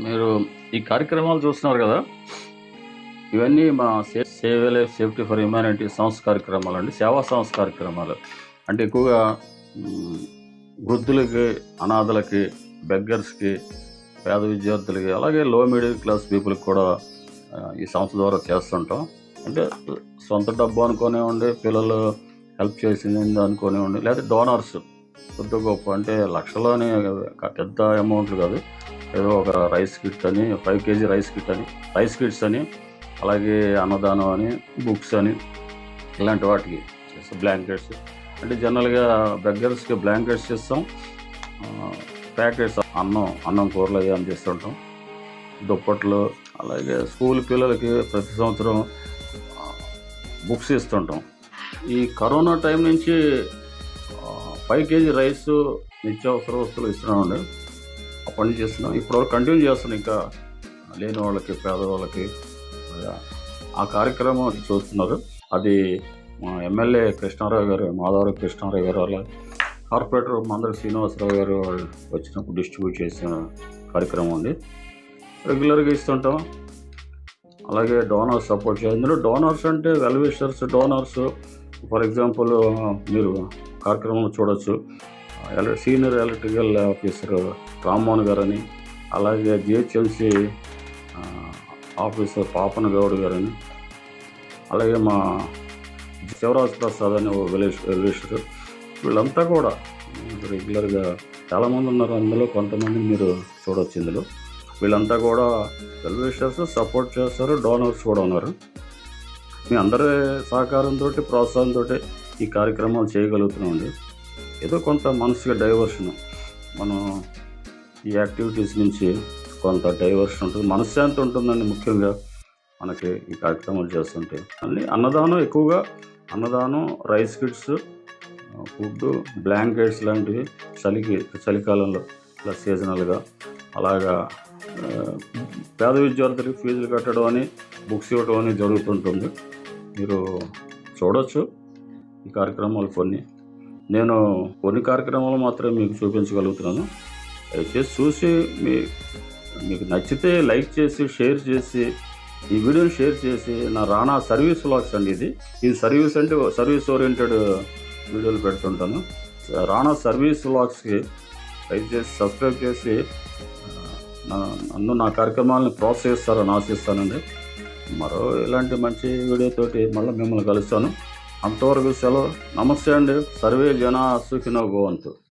మీరు ఈ కార్యక్రమాలు చూస్తున్నారు కదా? ఇవన్నీ మా save life safety for humanity సంస్థ కార్యక్రమాలు అండి. సేవా సంస్థ కార్యక్రమాలు. అంటే ఎక్కువగా వృద్ధులకి అనాథలకి బెగ్గర్స్కి పేద విద్యార్థులకి అలాగే లో మిడిల్ క్లాస్ పీపుల్కి కూడా ఈ సంస్థ ద్వారా చేస్తుంటాం. అంటే సొంత డబ్బు అనుకోనివ్వండి పిల్లలు హెల్ప్ చేసింది అనుకోనివ్వండి లేదా డోనర్స్ కొద్ది గొప్ప అంటే లక్షలోనే పెద్ద అమౌంట్లు కాదు. ఏదో ఒక రైస్ కిట్ అని ఫైవ్ కేజీ రైస్ కిట్ అని రైస్ కిట్స్ అని అలాగే అన్నదానం అని బుక్స్ అని ఇలాంటి వాటికి చేస్తాం బ్లాంకెట్స్ అంటే జనరల్గా బెగ్గర్స్కి బ్లాంకెట్స్ ఇస్తాం ప్యాకెట్స్ అన్నం అన్నం కూరలు అవి అందిస్తుంటాం దుప్పట్లు అలాగే స్కూల్ పిల్లలకి ప్రతి సంవత్సరం బుక్స్ ఇస్తుంటాం ఈ కరోనా టైం నుంచి ఫైవ్ కేజీ రైస్ నిత్యావసర వస్తువులు ఇస్తున్నామండి. అప్పటి చేస్తున్నాం. ఇప్పుడు కంటిన్యూ చేస్తున్నాం ఇంకా లేని వాళ్ళకి పేదవాళ్ళకి. ఆ కార్యక్రమం చూస్తున్నారు. అది మా ఎమ్మెల్యే కృష్ణారావు గారు మాధవరావు కృష్ణారావు గారు వాళ్ళ కార్పొరేటర్ మందరి శ్రీనివాసరావు గారు వాళ్ళు వచ్చినప్పుడు డిస్ట్రిబ్యూట్ చేసిన కార్యక్రమం ఉంది రెగ్యులర్గా ఇస్తుంటాం. అలాగే డోనర్స్ సపోర్ట్ చేయాలి. ఇందులో డోనర్స్ అంటే వెల్విషర్స్ డోనర్స్ ఫర్ ఎగ్జాంపుల్ మీరు కార్యక్రమం చూడొచ్చు. సీనియర్ ఎలక్ట్రికల్ ఆఫీసర్ రామ్మోహన్ గారని అలాగే జిహెచ్ఎంసి ఆఫీసర్ పాపన గౌడ్ గారని అలాగే మా శివరాజ్ ప్రసాద్ అని ఓ విలేజ్ విలేషర్. వీళ్ళంతా కూడా రెగ్యులర్గా చాలామంది ఉన్నారు. అందులో కొంతమంది మీరు చూడొచ్చు ఇందులో. వీళ్ళంతా కూడా వెల్వేషర్స్ సపోర్ట్ చేస్తారు డోనర్స్ కూడా ఉన్నారు. మీ అందరి సహకారంతో ప్రోత్సాహంతో ఈ కార్యక్రమాలు చేయగలుగుతున్నామండి. ఏదో కొంత మనసుగా డైవర్షన్ మనం ఈ యాక్టివిటీస్ నుంచి కొంత డైవర్షన్ ఉంటుంది. మనశ్శాంతి ఉంటుందండి ముఖ్యంగా మనకి ఈ కార్యక్రమాలు చేస్తుంటే. అన్ని అన్నదానం ఎక్కువగా అన్నదానం రైస్ కిట్స్ ఫుడ్ బ్లాంకెట్స్ లాంటివి చలికి చలికాలంలో ఇలా సీజనల్గా అలాగా పేద విద్యార్థులకు ఫీజులు కట్టడం అని బుక్స్ ఇవ్వడం అని జరుగుతుంటుంది. మీరు చూడొచ్చు ఈ కార్యక్రమాలు కొన్ని. నేను కొన్ని కార్యక్రమాలు మాత్రమే మీకు చూపించగలుగుతున్నాను. దయచేసి చూసి మీ మీకు నచ్చితే లైక్ చేసి షేర్ చేసి ఈ వీడియోని షేర్ చేసి నా రానా సర్వీస్ వ్లాగ్స్ అండి ఇది. ఈ సర్వీస్ అంటే సర్వీస్ ఓరియంటెడ్ వీడియోలు పెడుతుంటాను. రానా సర్వీస్ వ్లాగ్స్కి చేసి సబ్స్క్రైబ్ చేసి నా- నన్ను నా కార్యక్రమాలను ప్రోత్సహిస్తారని ఆశిస్తానండి. మరో ఇలాంటి మంచి వీడియోతోటి మళ్ళీ మిమ్మల్ని కలుస్తాను. అంతవరకు సెలవు నమస్తే అండి సర్వే జన సుఖినో భవంతు